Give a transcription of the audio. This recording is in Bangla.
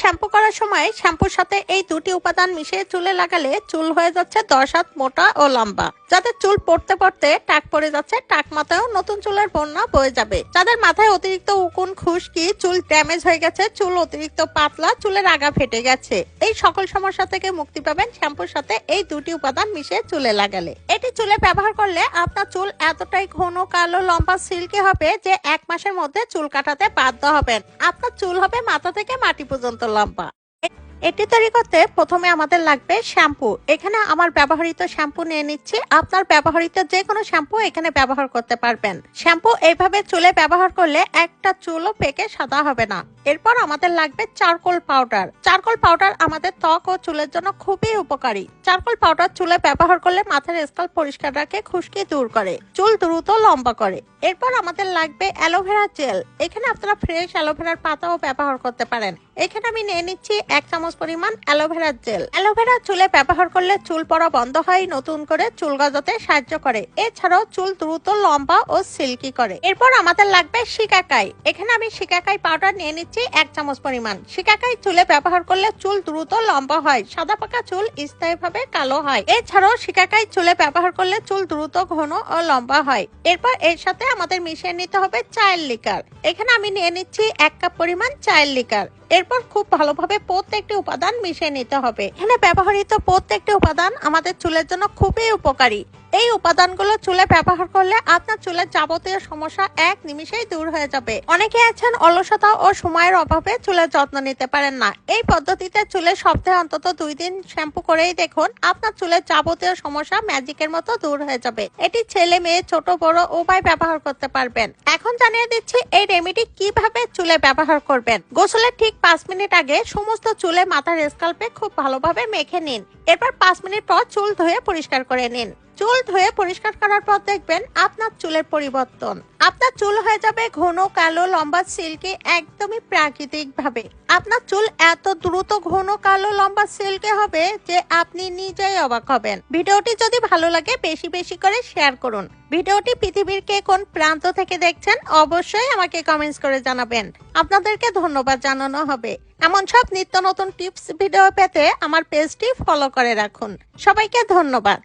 শ্যাম্পু করার সময় শ্যাম্পুর সাথে এই দুটি উপাদান মিশিয়ে চুলে লাগালে চুল হয়ে যাচ্ছে দশ হাত মোটা ও লম্বা। যাদের চুল পড়তে পড়তে টাক পড়ে যাচ্ছে, টাক মাথায়ও নতুন চুলের বন্যা বয়ে যাবে। যাদের মাথায় অতিরিক্ত উকুন, খুশকি, চুল ড্যামেজ হয়ে গেছে, চুল অতিরিক্ত পাতলা, চুলের আগা ফেটে গেছে। এই সকল সমস্যা থেকে মুক্তি পাবেন শ্যাম্পুর সাথে এই দুটি উপাদান মিশিয়ে চুলে লাগালে। এটি চুলে ব্যবহার করলে আপনার চুল এতটাই ঘন, কালো, লম্বা, সিল্কি হবে যে এক মাসের মধ্যে চুল কাটাতে বাধ্য হবেন। আপনার চুল হবে মাথা থেকে মাটি পর্যন্ত। লম্বা এ- এটি তৈরি করতে প্রথমে আমাদের লাগবে শ্যাম্পু। এখানে আমার ব্যবহৃত শ্যাম্পু নিয়ে নিচ্ছি। আপনার ব্যবহৃত যে কোনো শ্যাম্পু এখানে ব্যবহার করতে পারবেন। শ্যাম্পু এইভাবে চুলে ব্যবহার করলে একটা চুলও পেকে সাদা হবে না। এরপর আমাদের লাগবে চারকোল পাউডার। চারকোল পাউডার আমাদের ত্বক ও চুলের জন্য খুবই উপকারী। চারকোল পাউডার চুলে ব্যবহার করলে মাথার স্কাল পরিষ্কার রাখে, খুশকি দূর করে। চুল দ্রুত লম্বা করে। এরপর আমাদের লাগবে অ্যালোভেরা জেল। এখানে আপনারা ফ্রেশ অ্যালোভেরার পাতাও ব্যবহার করতে পারেন। এখানে আমি নিয়ে নিচ্ছি এক চামচ পরিমাণ অ্যালোভেরা জেল। অ্যালোভেরা চুলে ব্যবহার করলে চুল পড়া বন্ধ হয়, নতুন করে চুল গজাতে সাহায্য করে। এছাড়াও চুল দ্রুত লম্বা ও সিল্কি করে। এরপর আমাদের লাগবে শিকাকাই। এখানে আমি শিকাকাই পাউডার নিয়ে নিচ্ছি এক চামচ পরিমাণ। শিকাকাই চুলে ব্যবহার করলে চুল দ্রুত লম্বা হয়, সাদা পাকা চুল স্থায়ীভাবে কালো হয়। এছাড়াও শিকাকাই চুলে ব্যবহার করলে চুল দ্রুত ঘন ও লম্বা হয়। এরপর এর সাথে আমাদের মিশিয়ে নিতে হবে চায়ের লিকার। এখানে আমি নিয়ে নিচ্ছি এক কাপ পরিমাণ চায়ের লিকার। এরপর খুব ভালোভাবে প্রত্যেকটি উপাদান মিশিয়ে নিতে হবে। এখানে ব্যবহৃত প্রত্যেকটি উপাদান আমাদের চুলের জন্য খুবই উপকারী। এই উপাদানগুলো চুলে ব্যবহার করলে আপনার চুলের যাবতীয় সমস্যা এক নিমিষেই দূর হয়ে যাবে। অনেকে আছেন অলসতা ও সময়ের অভাবে চুলের যত্ন নিতে পারেন না। এই পদ্ধতিতে চুলের সপ্তাহে অন্তত দুই দিন শ্যাম্পু করেই দেখুন, আপনার চুলের যাবতীয় সমস্যা ম্যাজিকের মতো দূর হয়ে যাবে। এটি ছেলে মেয়ে, ছোট, বড় উভয় ব্যবহার করতে পারবেন। এখন জানিয়ে দিচ্ছি এই রেমেডি কীভাবে চুলে ব্যবহার করবেন। গোসলের ঠিক পাঁচ মিনিট আগে সমস্ত চুলে মাথার স্কাল্পে খুব ভালোভাবে মেখে নিন। এরপর পাঁচ মিনিট পর চুল ধুয়ে পরিষ্কার করে নিন। চুল ধুয়ে পরিষ্কার করার পর দেখবেন আপনার চুলের পরিবর্তন। আপনার চুল হয়ে যাবে ঘন, কালো, লম্বা, সিল্কি, একদমই প্রাকৃতিক ভাবে আপনার চুল এত দ্রুত ঘন, কালো, লম্বা, সিল্কে হবে যে আপনি নিজেই অবাক হবেন। ভিডিওটি যদি ভালো লাগে, বেশি বেশি করে শেয়ার করুন। ভিডিওটি পৃথিবীর কে কোন প্রান্ত থেকে দেখছেন, অবশ্যই আমাকে কমেন্টস করে জানাবেন। আপনাদেরকে ধন্যবাদ জানানো হবে। এমন সব নিত্য নতুন টিপস ভিডিও পেতে আমার পেজটি ফলো করে রাখুন। সবাইকে ধন্যবাদ।